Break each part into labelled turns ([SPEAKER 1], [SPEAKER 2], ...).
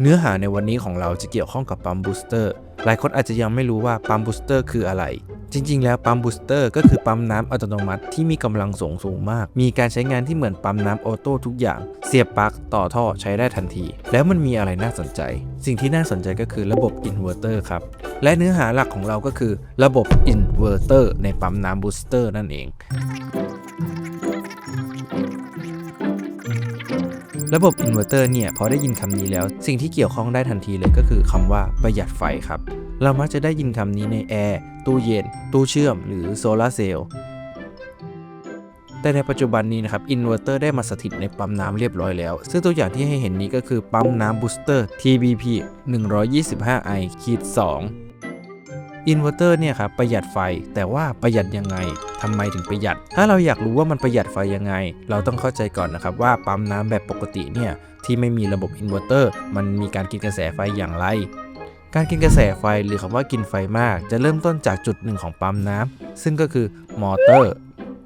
[SPEAKER 1] เนื้อหาในวันนี้ของเราจะเกี่ยวข้องกับปั๊มบูสเตอร์ หลายคนอาจจะยังไม่รู้ว่าปั๊มบูสเตอร์คืออะไร จริง ๆ แล้วปั๊มบูสเตอร์ก็คือปั๊มน้ำอัตโนมัติที่มีกำลังส่งสูงมาก มีการใช้งานที่เหมือนปั๊มน้ำออโต้ทุกอย่าง เสียบปลั๊กต่อท่อใช้ได้ทันที แล้วมันมีอะไรน่าสนใจ สิ่งที่น่าสนใจก็คือระบบอินเวอร์เตอร์ครับ และเนื้อหาหลักของเราก็คือ ระบบอินเวอร์เตอร์ในปั๊มน้ำบูสเตอร์นั่นเอง ระบบอินเวอร์เตอร์เนี่ยพอได้ยินคำนี้แล้ว สิ่งที่เกี่ยวข้องได้ทันทีเลยก็คือคำว่าประหยัดไฟครับ เรามักจะได้ยินคำนี้ในแอร์ตู้เย็น ตู้เชื่อม หรือโซลาเซลล์แต่ในปัจจุบันนี้นะครับอินเวอร์เตอร์ได้มาสถิตในปั๊มน้ำเรียบร้อยแล้ว ซึ่งตัวอย่างที่ให้เห็นนี้ก็คือปั๊มน้ำบูสเตอร์ TBP 125i ขีด2 อินเวอร์เตอร์เนี่ยครับประหยัดไฟแต่ว่าประหยัดยังไงทำไมถึงประหยัด ถ้าเราอยากรู้ว่ามันประหยัดไฟยังไง เราต้องเข้าใจก่อนนะครับว่าปั๊มน้ำแบบปกติเนี่ยที่ไม่มีระบบอินเวอร์เตอร์มันมีการกินกระแสไฟอย่างไรการกินกระแสไฟหรือคำว่ากินไฟมาก จะเริ่มต้นจากจุดหนึ่งของปั๊มน้ำซึ่งก็คือมอเตอร์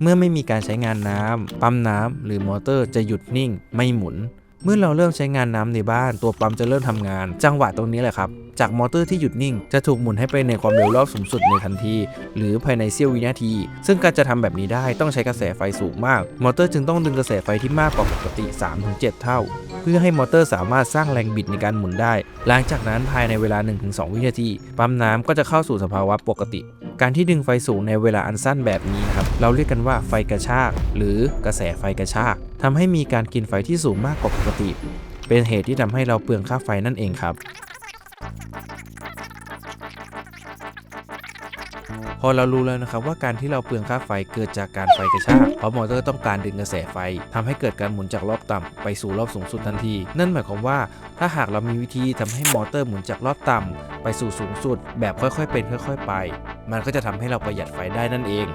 [SPEAKER 1] เมื่อไม่มีการใช้งานน้ำปั๊มน้ำหรือมอเตอร์จะหยุดนิ่ง ไม่หมุน เมื่อเราเริ่มใช้งานน้ำในบ้าน ตัวปั๊มจะเริ่มทำงาน จังหวะตรงนี้แหละครับ จากมอเตอร์ที่หยุดนิ่ง จะถูกหมุนให้ไปในความเร็วรอบสูงสุดในทันที หรือภายในเสี้ยววินาที ซึ่งการจะทำแบบนี้ได้ต้องใช้กระแสไฟสูงมาก มอเตอร์จึงต้องดึงกระแสไฟที่มากกว่าปกติ 3-7 เท่า เพื่อให้มอเตอร์สามารถสร้างแรงบิดในการหมุนได้ หลังจากนั้นภายในเวลา 1-2 วินาที ปั๊มน้ำก็จะเข้าสู่สภาวะปกติ การที่ดึงไฟสูงในเวลาอันสั้นแบบนี้ครับ เราเรียกกันว่าไฟกระชาก หรือกระแสไฟกระชากทำให้มีการกินไฟที่สูงมากกว่าปกติ เป็นเหตุที่ทำให้เราเปลืองค่าไฟนั่นเองครับ พอเรารู้แล้วนะครับว่าการที่เราเปลืองค่าไฟเกิดจากการไฟกระชากเพราะมอเตอร์ต้องการดึงกระแสไฟทำให้เกิดการหมุนจากรอบต่ำไปสู่รอบสูงสุดทันที นั่นหมายความว่าถ้าหากเรามีวิธีทำให้มอเตอร์หมุนจากรอบต่ำไปสู่สูงสุด แบบค่อยๆเป็นค่อย ๆ ไป มันก็จะทำให้เราประหยัดไฟได้นั่นเอง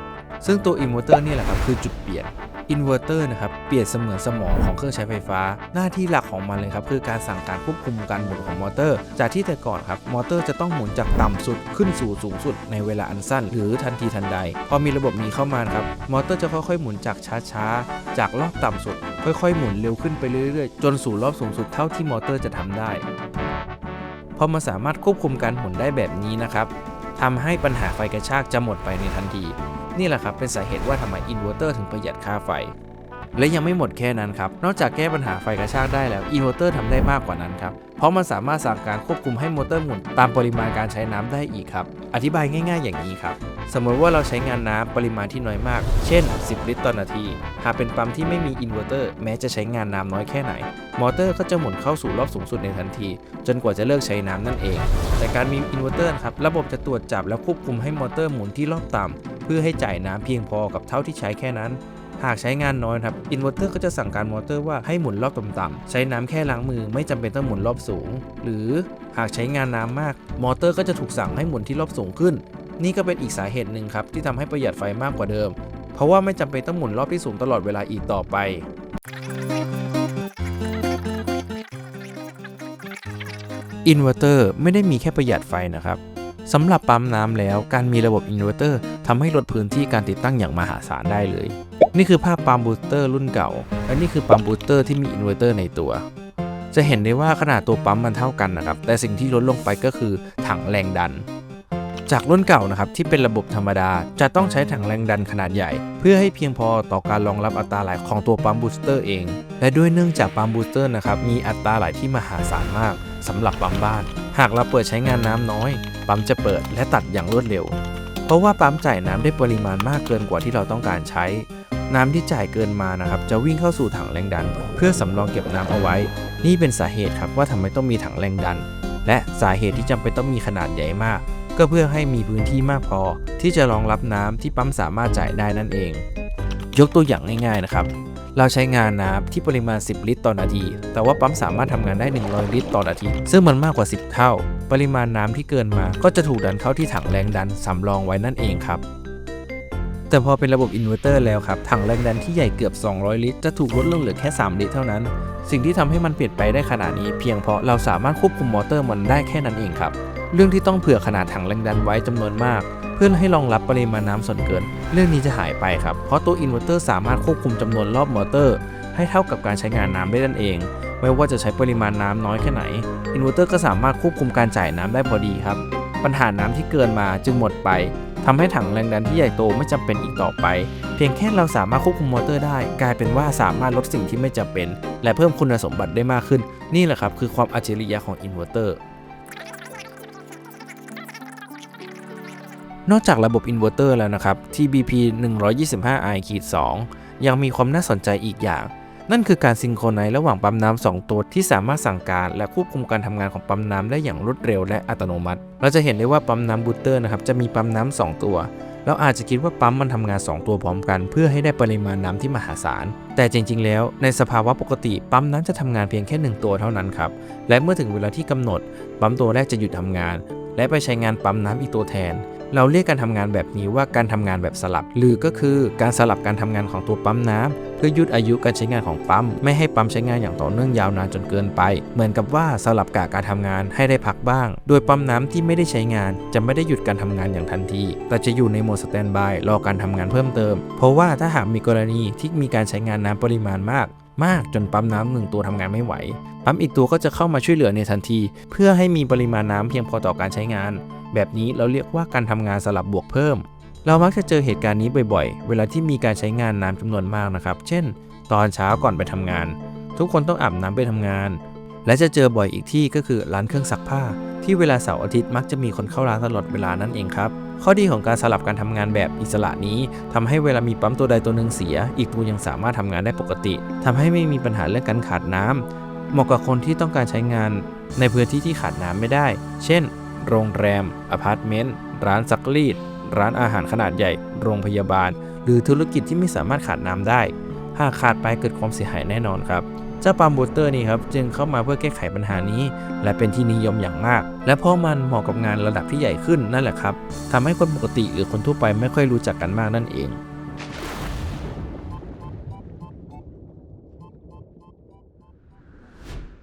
[SPEAKER 1] ซึ่งตัวอินเวอร์เตอร์นี่แหละครับคือจุดเปลี่ยน อินเวอร์เตอร์นะครับเปรียบเสมือนสมองของเครื่องใช้ไฟฟ้า หน้าที่หลักของมันเลยครับคือการสั่งการควบคุมการหมุนของมอเตอร์ จากที่แต่ก่อนครับมอเตอร์จะต้องหมุนจากต่ำสุดขึ้นสู่สูงสุดในเวลาอันสั้น หรือทันทีทันใด พอมีระบบนี้เข้ามาครับมอเตอร์จะค่อยๆหมุนจากช้าๆ จากรอบต่ำสุด ค่อยๆ หมุนเร็วขึ้นไปเรื่อยๆ จนสู่รอบสูงสุดเท่าที่มอเตอร์จะทำได้พอมาสามารถควบคุมการหมุนได้แบบนี้นะครับทำให้ปัญหาไฟกระชากจะหมดไปในทันที นี่แหละครับเป็นสาเหตุว่าทำไมอินเวอร์เตอร์ถึงประหยัดค่าไฟ และยังไม่หมดแค่นั้นครับ นอกจากแก้ปัญหาไฟกระชากได้แล้วอินเวอร์เตอร์ทำได้มากกว่านั้นครับ เพราะมันสามารถสั่งการควบคุมให้มอเตอร์หมุนตามปริมาณการใช้น้ำได้อีกครับ อธิบายง่าย ๆ อย่างนี้ครับ สมมติว่าเราใช้งานน้ำปริมาณที่น้อยมาก เช่น 10 ลิตรต่อนาที หากเป็นปั๊มที่ไม่มีอินเวอร์เตอร์แม้จะใช้งานน้ำน้อยแค่ไหน มอเตอร์ก็จะหมุนเข้าสู่รอบสูงสุดในทันที จนกว่าจะเลิกใช้น้ำนั่นเอง แต่การมีอินเวอร์เตอร์ครับ ระบบจะตรวจจับและควบคุมให้มอเตอร์หมุนที่รอบต่ำ เพื่อให้จ่ายน้ำเพียงพอกับเท่าที่ใช้แค่นั้น หากใช้งานน้อยครับอินเวอร์เตอร์ก็จะสั่งการมอเตอร์ว่าให้หมุนรอบต่ำๆใช้น้ำแค่ล้างมือไม่จำเป็นต้องหมุนรอบสูง หรือหากใช้งานน้ำมาก มอเตอร์ก็จะถูกสั่งให้หมุนที่รอบสูงขึ้น นี่ก็เป็นอีกสาเหตุหนึ่งครับที่ทำให้ประหยัดไฟมากกว่าเดิม เพราะว่าไม่จำเป็นต้องหมุนรอบที่สูงตลอดเวลาอีกต่อไปอินเวอร์เตอร์ไม่ได้มีแค่ประหยัดไฟนะครับ สำหรับปั๊มน้ำแล้วการมีระบบอินเวอร์เตอร์ทำให้ลดพื้นที่การติดตั้งอย่างมหาศาลได้เลย นี่คือภาพปั๊มบูสเตอร์รุ่นเก่า และนี่คือปั๊มบูสเตอร์ที่มีอินเวอร์เตอร์ในตัว จะเห็นได้ว่าขนาดตัวปั๊มมันเท่ากันนะครับ แต่สิ่งที่ลดลงไปก็คือถังแรงดัน จากรุ่นเก่านะครับที่เป็นระบบธรรมดา จะต้องใช้ถังแรงดันขนาดใหญ่ เพื่อให้เพียงพอต่อการรองรับอัตราไหลของตัวปั๊มบูสเตอร์เอง และด้วยเนื่องจากปั๊มบูสเตอร์นะครับมีอัตราไหลที่มหาศาลมาก สำหรับปั๊มบ้าน หากเราเปิดใช้งานน้ำน้อย ปั๊มจะเปิดและตัดอย่างรวดเร็ว เพราะว่าปั๊มจ่ายน้ำได้ปริมาณมากเกินกว่าที่เราต้องการใช้ น้ำที่จ่ายเกินมานะครับ จะวิ่งเข้าสู่ถังแรงดัน เพื่อสำรองเก็บน้ำเอาไว้ นี่เป็นสาเหตุครับว่าทำไมต้องมีถังแรงดัน และสาเหตุที่จำเป็นต้องมีขนาดใหญ่มาก ก็เพื่อให้มีพื้นที่มากพอ ที่จะรองรับน้ำที่ปั๊มสามารถจ่ายได้นั่นเอง ยกตัวอย่างง่ายๆนะครับ เราใช้งานน้ำที่ปริมาณ 10 ลิตรต่อนาที แต่ว่าปั๊มสามารถทำงานได้ 100 ลิตรต่อนาที ซึ่งมันมากกว่า 10 เท่า ปริมาณน้ำที่เกินมา ก็จะถูกดันเข้าที่ถังแรงดันสำรองไว้นั่นเองครับแต่พอเป็นระบบอินเวอร์เตอร์แล้วครับ ถังแรงดันที่ใหญ่เกือบ 200 ลิตร จะถูกลดลงเหลือแค่ 3 ลิตรเท่านั้น สิ่งที่ทำให้มันเปลี่ยนไปได้ขนาดนี้ เพียงเพราะเราสามารถควบคุมมอเตอร์มันได้แค่นั้นเองครับ เรื่องที่ต้องเผื่อขนาดถังแรงดันไว้จำนวนมาก เพื่อให้รองรับปริมาณน้ำส่วนเกิน เรื่องนี้จะหายไปครับ เพราะตัวอินเวอร์เตอร์สามารถควบคุมจำนวนรอบมอเตอร์ ให้เท่ากับการใช้งานน้ำได้นั่นเอง ไม่ว่าจะใช้ปริมาณน้ำน้อยแค่ไหน อินเวอร์เตอร์ก็สามารถควบคุมการจ่ายน้ำได้พอดีครับ ปัญหาน้ำที่เกินมาจึงหมดไปทำให้ถังแรงดันที่ใหญ่โตไม่จำเป็นอีกต่อไป เพียงแค่เราสามารถควบคุมมอเตอร์ได้ กลายเป็นว่าสามารถลดสิ่งที่ไม่จำเป็น และเพิ่มคุณสมบัติได้มากขึ้น นี่แหละครับคือความอัจฉริยะของอินเวอร์เตอร์ นอกจากระบบอินเวอร์เตอร์แล้วนะครับ TBP 125i 2 ยังมีความน่าสนใจอีกอย่าง นั่นคือการซิงโครไนซ์ระหว่างปั๊มน้ำ2ตัวที่สามารถสั่งการและควบคุมการทำงานของปั๊มน้ำได้อย่างรวดเร็วและอัตโนมัติ เราจะเห็นได้ว่าปั๊มน้ำบูสเตอร์นะครับจะมีปั๊มน้ำ2ตัวเราอาจจะคิดว่าปั๊มมันทำงาน 2 ตัวพร้อมกัน เพื่อให้ได้ปริมาณน้ำที่มหาศาล แต่จริง ๆ แล้วในสภาวะปกติปั๊มน้ำจะทำงานเพียงแค่ 1 ตัวเท่านั้นครับ และเมื่อถึงเวลาที่กำหนด ปั๊มตัวแรกจะหยุดทำงาน และไปใช้งานปั๊มน้ำอีกตัวแทน เราเรียกการทำงานแบบนี้ว่าการทำงานแบบสลับ หรือก็คือการสลับการทำงานของตัวปั๊มน้ำเพื่อยืดอายุการใช้งานของปั๊ม ไม่ให้ปั๊มใช้งานอย่างต่อเนื่องยาวนานจนเกินไป เหมือนกับว่าสลับกะการทำงานให้ได้พักบ้าง โดยปั๊มน้ำที่ไม่ได้ใช้งาน จะไม่ได้หยุดการทำงานอย่างทันที แต่จะอยู่ในโหมดสแตนบายรอการทำงานเพิ่มเติม เพราะว่าถ้าหากมีกรณีที่มีการใช้งานน้ำปริมาณมาก มากจนปั๊มน้ำหนึ่งตัวทำงานไม่ไหว ปั๊มอีกตัวก็จะเข้ามาช่วยเหลือในทันที เพื่อให้มีปริมาณน้ำเพียงพอต่อการใช้งาน แบบนี้เราเรียกว่าการทำงานสลับบวกเพิ่ม เรามักจะเจอเหตุการณ์นี้บ่อยๆ เวลาที่มีการใช้งานน้ำจำนวนมากนะครับ เช่น ตอนเช้าก่อนไปทำงาน ทุกคนต้องอาบน้ำไปทำงาน และจะเจอบ่อยอีกที่ก็คือร้านเครื่องซักผ้า ที่เวลาเสาร์อาทิตย์มักจะมีคนเข้าร้านตลอดเวลานั่นเองครับ ข้อดีของการสลับการทำงานแบบอิสระนี้ทำให้เวลามีปั๊มตัวใดตัวหนึ่งเสีย อีกตัวยังสามารถทำงานได้ปกติทำให้ไม่มีปัญหาเรื่องการขาดน้ำเหมาะกับคนที่ต้องการใช้งานในพื้นที่ที่ขาดน้ำไม่ได้ เช่น โรงแรม อพาร์ตเมนต์ ร้านซักรีด ร้านอาหารขนาดใหญ่ โรงพยาบาล หรือธุรกิจที่ไม่สามารถขาดน้ำได้ หากขาดไปเกิดความเสียหายแน่นอนครับ เจ้าปั๊มบูเตอร์นี่ครับจึงเข้ามาเพื่อแก้ไขปัญหานี้ และเป็นที่นิยมอย่างมาก และเพราะมันเหมาะกับงานระดับที่ใหญ่ขึ้นนั่นแหละครับทำให้คนปกติหรือคนทั่วไปไม่ค่อยรู้จักกันมากนั่นเอง